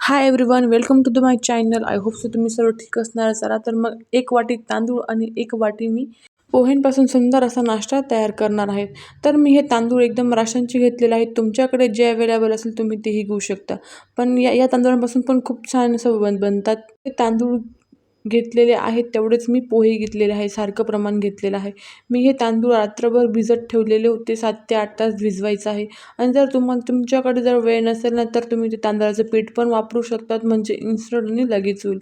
Hi everyone welcome to the my channel I hope so तुम्ही सर्व ठीक असणार चला तर मग एक वाटी तांदूळ आणि एक वाटी मी पोह्यांपासून सुंदर असा नाश्ता तयार करणार आहे. तर मी हे तांदूळ एकदम राशनचे घेतलेले आहेत. तुमच्याकडे जे अवेलेबल असेल तुम्ही तेही घेऊ शकता. पण या या तांदूळांपासून पण खूप छान असं बन बनतात. ते तांदूळ घेतलेले आहेत तेवढेच मी पोहे घेतलेले आहे सारखं प्रमाण घेतलेलं आहे. मी हे तांदूळ रात्रभर भिजत ठेवलेले होते सात ते आठ तास भिजवायचं आहे. आणि जर तुम्हाला तुमच्याकडे जर वेळ नसेल ना तर तुम्ही ते तांदळाचं पीठ पण वापरू शकतात म्हणजे इन्स्टंट आणि लगेच होईल.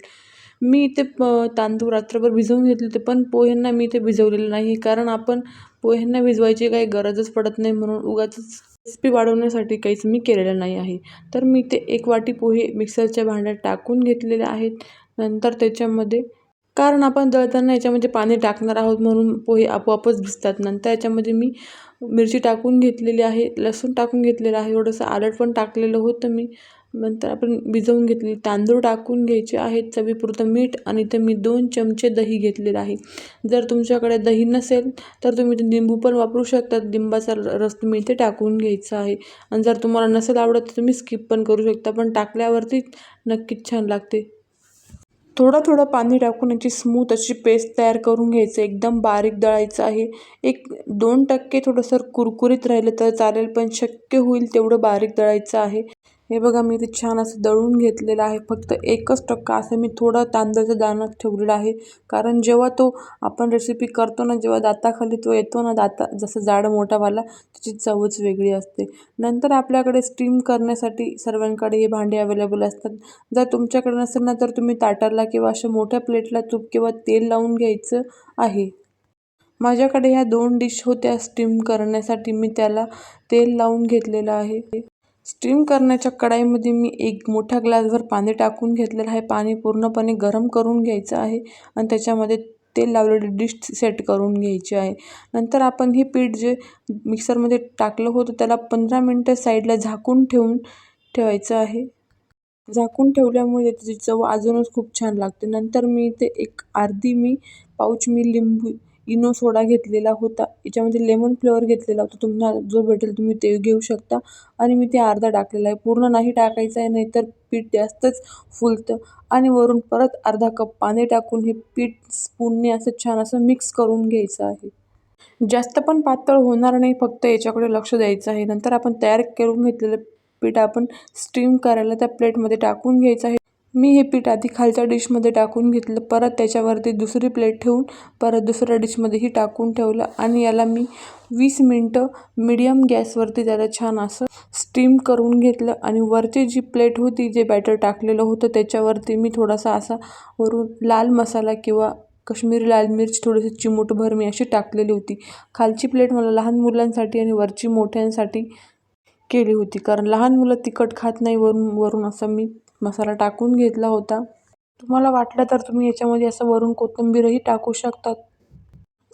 मी इथे प तांदूळ रात्रभर भिजवून घेतले होते पण पोह्यांना मी ते भिजवलेलं नाही कारण आपण पोह्यांना भिजवायची काही गरजच पडत नाही म्हणून उगाच रेसिपी वाढवण्यासाठी काहीच मी केलेलं नाही आहे. तर मी ते एक वाटी पोहे मिक्सरच्या भांड्यात टाकून घेतलेले आहेत. नंतर त्याच्यामध्ये कारण आपण दळताना याच्यामध्ये पाणी टाकणार आहोत म्हणून पोहे आपोआपच भिजतात. नंतर याच्यामध्ये मी मिरची टाकून घेतलेली आहे लसूण टाकून घेतलेलं आहे थोडंसं आलट पण टाकलेलं होतं मी. नंतर आपण भिजवून घेतलेले तांदूळ टाकून घ्यायचे आहेत चवीपुरतं मीठ आणि ते मी दोन चमचे दही घेतलेलं आहे. जर तुमच्याकडे दही नसेल तर तुम्ही ते लिंबू पण वापरू शकता. लिंबाचा रस तुम्ही इथे टाकून घ्यायचा आहे. आणि जर तुम्हाला नसेल आवडत तर तुम्ही स्किप पण करू शकता. पण टाकल्यावरती नक्कीच छान लागते. थोडं थोडं पाणी टाकून याची स्मूथ अशी पेस्ट तयार करून घ्यायचं. एकदम बारीक दळायचं आहे. एक दोन टक्के थोडंसं कुरकुरीत राहिलं तर चालेल पण शक्य होईल तेवढं बारीक दळायचं आहे. हे बघा मी ते छान असं दळून घेतलेलं आहे. फक्त एकच टक्का असं मी थोडं तांदळाचं दाणं ठेवलेलं आहे. कारण जेव्हा तो आपण रेसिपी करतो ना जेव्हा दाताखाली तो येतो ना दाता जसं जाड मोठावाला त्याची चवच वेगळी असते. नंतर आपल्याकडे स्टीम करण्यासाठी सर्वांकडे हे भांडे अवेलेबल असतात. जर तुमच्याकडे नसेल ना तर तुम्ही ताटाला किंवा अशा मोठ्या प्लेटला तूप किंवा तेल लावून घ्यायचं आहे. माझ्याकडे ह्या दोन डिश होत्या स्टीम करण्यासाठी. मी त्याला तेल लावून घेतलेलं आहे. स्टीम करण्याच्या कढाईमध्ये मी एक मोठ्या ग्लासभर पाणी टाकून घेतलेलं आहे. पाणी पूर्णपणे गरम करून घ्यायचं आहे आणि त्याच्यामध्ये तेल लावलेली डिश सेट करून घ्यायची आहे. नंतर आपण हे पीठ जे मिक्सरमध्ये टाकलं होतं त्याला पंधरा मिनटं साईडला झाकून ठेवून ठेवायचं आहे. झाकून ठेवल्यामुळे त्याची चव अजूनच खूप छान लागते. नंतर मी ते एक अर्धी मी पाऊच मी लिंबू इनो सोडा घेतलेला होता. याच्यामध्ये लेमन फ्लेवर घेतलेला होता. तुम्हाला जो भेटेल तुम्ही ते घेऊ शकता. आणि मी ते अर्धा टाकलेला आहे. पूर्ण नाही टाकायचं आहे नाहीतर पीठ जास्तच फुलतं. आणि वरून परत अर्धा कप पाणी टाकून हे पीठ स्पूनने असं छान असं मिक्स करून घ्यायचं आहे. जास्त पण पातळ होणार नाही. फक्त याच्याकडे लक्ष द्यायचं आहे. नंतर आपण तयार करून घेतलेलं पीठ आपण स्टीम करायला त्या प्लेटमध्ये टाकून घ्यायचं आहे. मी हे पीठ आधी खालच्या डिशमध्ये टाकून घेतलं परत त्याच्यावरती दुसरी प्लेट ठेवून परत दुसऱ्या डिशमध्येही टाकून ठेवलं आणि याला मी वीस मिनटं मिडियम गॅसवरती त्याला छान असं स्टीम करून घेतलं आणि वरची जी प्लेट होती जे बॅटर टाकलेलं होतं त्याच्यावरती मी थोडासा असा वरून लाल मसाला किंवा कश्मीरी लाल मिर्च थोडीशी चिमूटभर मी अशी टाकलेली होती. खालची प्लेट मला लहान मुलांसाठी आणि वरची मोठ्यांसाठी केली होती कारण लहान मुलं तिखट खात नाही वरून वरून असं मी मसाला टाकून घेतला होता. तुम्हाला वाटलं तर तुम्ही याच्यामध्ये असं वरून कोथिंबीरही टाकू शकतात.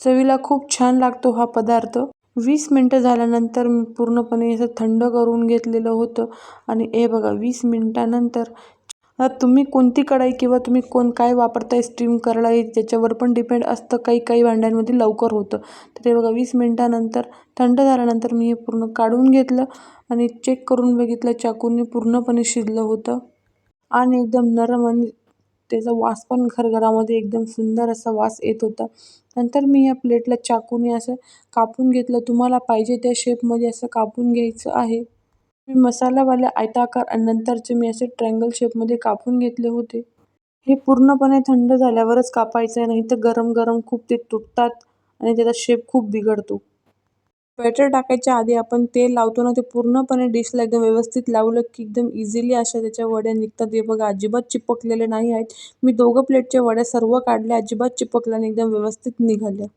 चवीला खूप छान लागतो हा पदार्थ. वीस मिनटं झाल्यानंतर मी पूर्णपणे असं थंड करून घेतलेलं होतं. आणि हे बघा वीस मिनटानंतर आता तुम्ही कोणती कढाई किंवा तुम्ही कोण काय वापरताय स्टीम कढाई त्याच्यावर पण डिपेंड असतं. काही काही भांड्यांमध्ये लवकर होतं. तर ते बघा वीस मिनटानंतर थंड झाल्यानंतर मी हे पूर्ण काढून घेतलं आणि चेक करून बघितलं चाकूने पूर्णपणे शिजलं होतं. आणि एकदम नरम आणि त्याचा वास पण घरघरामध्ये एकदम सुंदर असा वास येत होता. नंतर मी या प्लेटला चाकूने असं कापून घेतलं. तुम्हाला पाहिजे त्या शेपमध्ये असं कापून घ्यायचं आहे. मी मसालावाले आयताकार आणि नंतरचे मी असे ट्रँगल शेपमध्ये कापून घेतले होते. हे पूर्णपणे थंड झाल्यावरच कापायचं आहे नाही तर गरम गरम खूप ते तुटतात आणि त्याचा शेप खूप बिघडतो. बॅटर टाकायच्या आधी आपण तेल लावतो ना ते पूर्णपणे डिशला एकदम व्यवस्थित लावलं की एकदम इझिली अशा त्याच्या वड्या निघतात. हे बघा अजिबात चिपकलेले नाही आहेत. मी दोघं प्लेटच्या वड्या सर्व काढल्या अजिबात चिपकल्याने एकदम व्यवस्थित निघाल्या.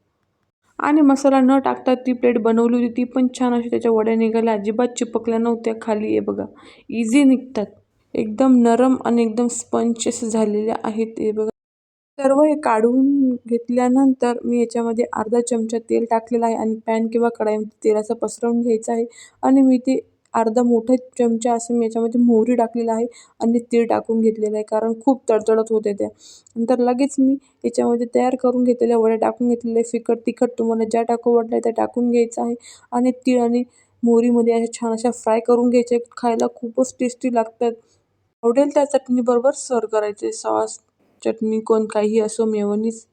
आणि मसाला न टाकता ती प्लेट बनवली होती ती पण छान अशी त्याच्या वड्या निघाल्या. अजिबात चिपकल्या नव्हत्या खाली हे बघा. इझी निघतात. एकदम नरम आणि एकदम स्पंच असे झालेले आहेत हे बघा. सर्व हे काढून घेतल्यानंतर मी याच्यामध्ये अर्धा चमचा तेल टाकलेला आहे आणि पॅन किंवा कढाईमध्ये तेलाचं पसरवून घ्यायचं आहे. आणि मी ते अर्धा मोठा चमचा असं मी याच्यामध्ये मोहरी टाकलेला आहे आणि तीळ टाकून घेतलेलं आहे कारण खूप तडतडत होते त्या नंतर लगेच मी याच्यामध्ये तयार करून घेतलेल्या वड्या टाकून घेतलेल्या फिकट तिखट तुम्हाला ज्या टाकू वाटल्या त्या टाकून घ्यायचं आहे. आणि तीळ आणि मोहरीमध्ये अशा छान अशा फ्राय करून घ्यायचे खायला खूपच टेस्टी लागतात. आवडेल त्या चटणीबरोबर सर्व करायचे सॉस. चटणी कोण काही असो मेयोनीज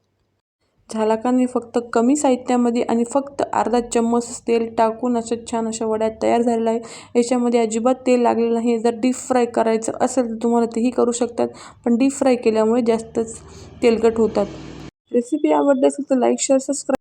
झाला का नाही फक्त कमी साहित्यामध्ये आणि फक्त अर्धा चम्मच तेल टाकून असं छान अशा वड्या तयार झालेल्या आहे याच्यामध्ये अजिबात तेल लागलेलं नाही. जर डीप फ्राय करायचं असेल तर तुम्हाला तेही करू शकतात पण डीप फ्राय केल्यामुळे जास्तच तेलकट होतात. रेसिपी आवडली असेल तर लाईक शेअर सबस्क्राईब